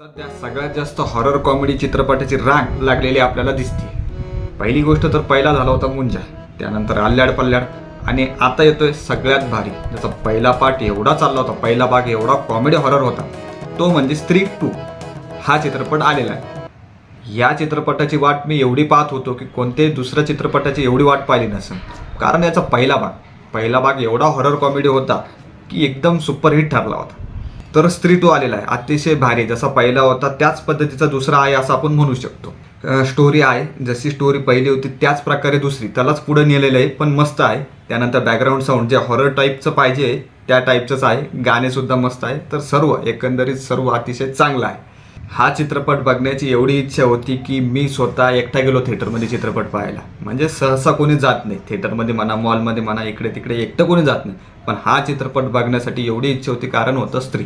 सध्या सगळ्यात जास्त हॉरर कॉमेडी चित्रपटाची रांग लागलेली आपल्याला दिसते पहिली गोष्ट तर पहिला झाला होता मुंजा त्यानंतर आल्याड पल्ल्याड आणि आता येतोय सगळ्यात भारी. जसा पहिला पार्ट एवढा चालला होता पहिला भाग एवढा कॉमेडी हॉरर होता तो म्हणजे स्त्री टू हा चित्रपट आलेला आहे. या चित्रपटाची वाट मी एवढी पाहत होतो की कोणत्याही दुसऱ्या चित्रपटाची एवढी वाट पाहिली नसेल. कारण याचा पहिला भाग पहिला भाग एवढा हॉरर कॉमेडी होता की एकदम सुपरहिट ठरला होता. तर स्त्री तो आलेला आहे. अतिशय भारी जसा पहिला होता त्याच पद्धतीचा दुसरा आहे असं आपण म्हणू शकतो. स्टोरी आहे. जशी स्टोरी पहिली होती त्याच प्रकारे दुसरी. त्यालाच पुढे नेलेलं आहे पण मस्त आहे. त्यानंतर बॅकग्राऊंड साऊंड जे हॉरर टाईपचं पाहिजे त्या टाईपचंच आहे. गाणेसुद्धा मस्त आहे. तर सर्व एकंदरीत सर्व अतिशय चांगलं आहे. हा चित्रपट बघण्याची एवढी इच्छा होती की मी स्वतः एकटा गेलो थिएटरमध्ये चित्रपट पाहायला. म्हणजे सहसा कोणी जात नाही. थिएटरमध्ये म्हणा मॉलमध्ये म्हणा इकडे तिकडे एकटं कोणी जात नाही. पण हा चित्रपट बघण्यासाठी एवढी इच्छा होती कारण होतं स्त्री.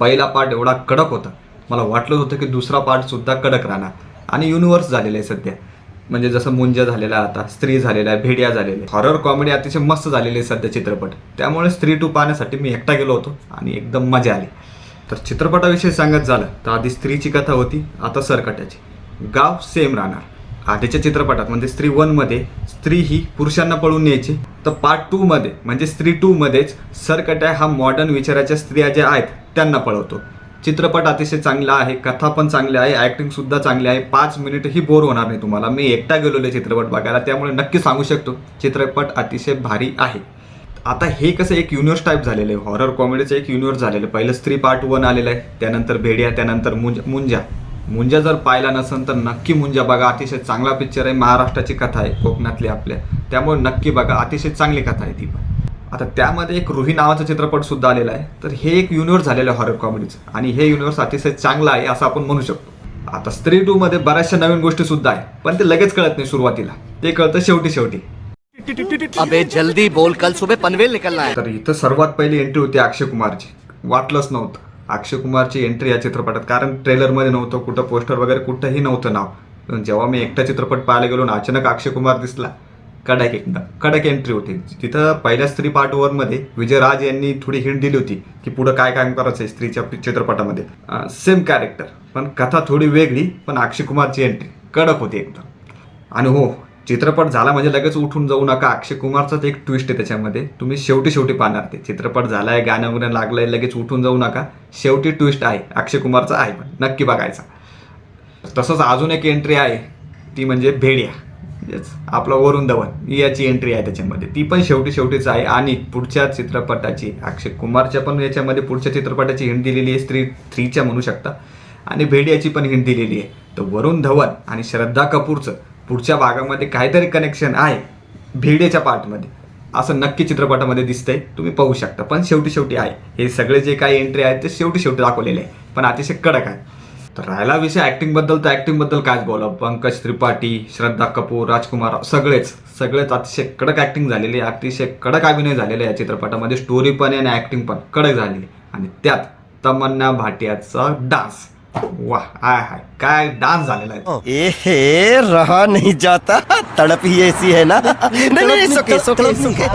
पहिला पार्ट एवढा कडक होता. मला वाटलं होतं की दुसरा पार्टसुद्धा कडक राहणार. आणि युनिवर्स झालेलं आहे सध्या. म्हणजे जसं मुंजा झालेला आहे आता स्त्री झालेला आहे भेडिया झालेले आहे हॉरर कॉमेडी अतिशय मस्त झालेली आहे सध्या चित्रपट. त्यामुळे स्त्री टू पाहण्यासाठी मी एकटा गेलो होतो आणि एकदम मजा आली. तर चित्रपटाविषयी सांगत झालं तर आधी स्त्रीची कथा होती आता सरकट्याची. गाव सेम राहणार. आधीच्या चित्रपटात म्हणजे स्त्री वनमध्ये स्त्री ही पुरुषांना पळून न्यायची तर पार्ट टूमध्ये म्हणजे स्त्री टूमध्येच सरकट्या हा मॉडर्न विचाराच्या स्त्रिया ज्या आहेत त्यांना पळवतो. चित्रपट अतिशय चांगला आहे कथा पण चांगली आहे ॲक्टिंग सुद्धा चांगली आहे. पाच मिनिटही बोर होणार नाही तुम्हाला. मी एकटा गेलेलो चित्रपट बघायला त्यामुळे नक्की सांगू शकतो चित्रपट अतिशय भारी आहे. आता हे कसं एक युनिवर्स टाईप झालेलं आहे. हॉरर कॉमेडीचं एक युनिवर्स झालेलं आहे. पहिलं स्त्री पार्ट वन आलेलं आहे. त्यानंतर भेडिया त्यानंतर मुंज मुंजा. मुंजा जर पाहिला नसेल तर नक्की मुंजा बघा. अतिशय चांगला पिक्चर आहे. महाराष्ट्राची कथा आहे. कोकणातली आपल्या. त्यामुळे नक्की बघा. अतिशय चांगली कथा आहे ती पण. आता त्यामध्ये एक रुही नावाचा चित्रपट सुद्धा आलेला आहे. तर हे एक युनिवर्स झालेलं आहे हॉरर कॉमेडीचं आणि हे युनिवर्स अतिशय चांगलं आहे असं आपण म्हणू शकतो. आता स्त्री टू मध्ये बऱ्याचशा नवीन गोष्टी सुद्धा आहे. पण ते लगेच कळत नाही सुरुवातीला. ते कळतं शेवटी शेवटी अबे जल्दी बोल. कल सुबह पनवेल निकलना है। तर इथं सर्वात पहिली एंट्री होती अक्षय कुमारची. वाटलंच नव्हतं. अक्षय कुमारची एंट्री या चित्रपटात. कारण ट्रेलरमध्ये नव्हतं कुठं पोस्टर वगैरे कुठंही नव्हतं नाव. जेव्हा मी एकटा चित्रपट पाहायला गेलो ना अचानक अक्षय कुमार दिसला. कडक एकदा. कडक एंट्री होती. तिथं पहिल्या स्त्री पार्ट वनमध्ये विजय राज यांनी थोडी हिंट दिली होती की पुढं काय काम करायचं स्त्रीच्या चित्रपटामध्ये. सेम कॅरेक्टर पण कथा थोडी वेगळी पण अक्षय कुमारची एंट्री कडक होती एकदम. आणि हो चित्रपट झाला म्हणजे लगेच उठून जाऊ नका. अक्षय कुमारचाच एक ट्विस्ट आहे त्याच्यामध्ये. तुम्ही शेवटी शेवटी पाहणार ते. चित्रपट झालाय गाणं वगैरे लागलंय लगेच उठून जाऊ नका. शेवटी ट्विस्ट आहे. अक्षय कुमारचा आहे पण. नक्की बघायचा. तसंच अजून एक एंट्री आहे. ती म्हणजे भेडिया. म्हणजेच आपला वरुण धवन. याची एंट्री आहे त्याच्यामध्ये. ती पण शेवटी शेवटीच आहे. आणि पुढच्या चित्रपटाची अक्षय कुमारच्या पण याच्यामध्ये पुढच्या चित्रपटाची हिंट दिलेली आहे. स्त्री थ्रीच्या म्हणू शकता. आणि भेडियाची पण हिंट दिलेली आहे. तर वरुण धवन आणि श्रद्धा कपूरचं पुढच्या भागामध्ये काहीतरी कनेक्शन आहे. भिडेच्या पार्टमध्ये असं नक्की चित्रपटामध्ये दिसतंय. तुम्ही पाहू शकता. पण शेवटी शेवटी आहे. हे सगळे जे काही एंट्री आहेत ते शेवटी शेवटी दाखवलेले आहे. पण अतिशय कडक आहे. तर राहिला विषय ॲक्टिंगबद्दल तर ॲक्टिंगबद्दल कायच बोला पंकज त्रिपाठी श्रद्धा कपूर राजकुमार सगळेच. सगळेच अतिशय कडक ॲक्टिंग झालेली आहे. अतिशय कडक अभिनय झालेला आहे या चित्रपटामध्ये. स्टोरी पण आहे आणि ॲक्टिंग पण कडक झालेली आहे. आणि त्यात तमन्ना भाटियाचा डान्स. वा आय हाय काय डान्स झालेला आहे. ए रहा नहीं जाता तड़प ही ऐसी है ना? नहीं नहीं सुखे सुखे सुखे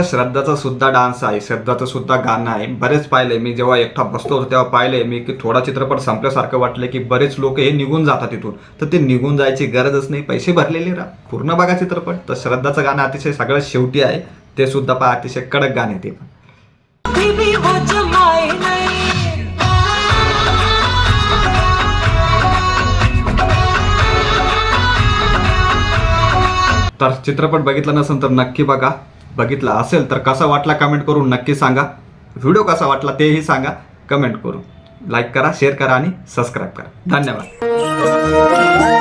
तर श्रद्धाचा सुद्धा डान्स आहे श्रद्धाचं सुद्धा गाणं आहे. बरेच पाहिलंय मी जेव्हा एकटा बसलो होतो तेव्हा पाहिलंय मी की थोडा चित्रपट संपल्यासारखं वाटलं की बरेच लोक हे निघून जातात तिथून तर ते निघून जायची गरजच नाही पैसे भरलेले राहा. पूर्ण बघा चित्रपट. तर श्रद्धाचं गाणं अतिशय सगळ्यात शेवटी आहे ते सुद्धा पहा अतिशय कडक गाणे ते पण. तर चित्रपट बघितला नसेल तर नक्की बघा. बघितला असेल तर कसा वाटला कमेंट करून नक्की सांगा. व्हिडिओ कसा वाटला तेही सांगा. कमेंट करून. लाईक करा शेअर करा आणि सबस्क्राईब करा. धन्यवाद.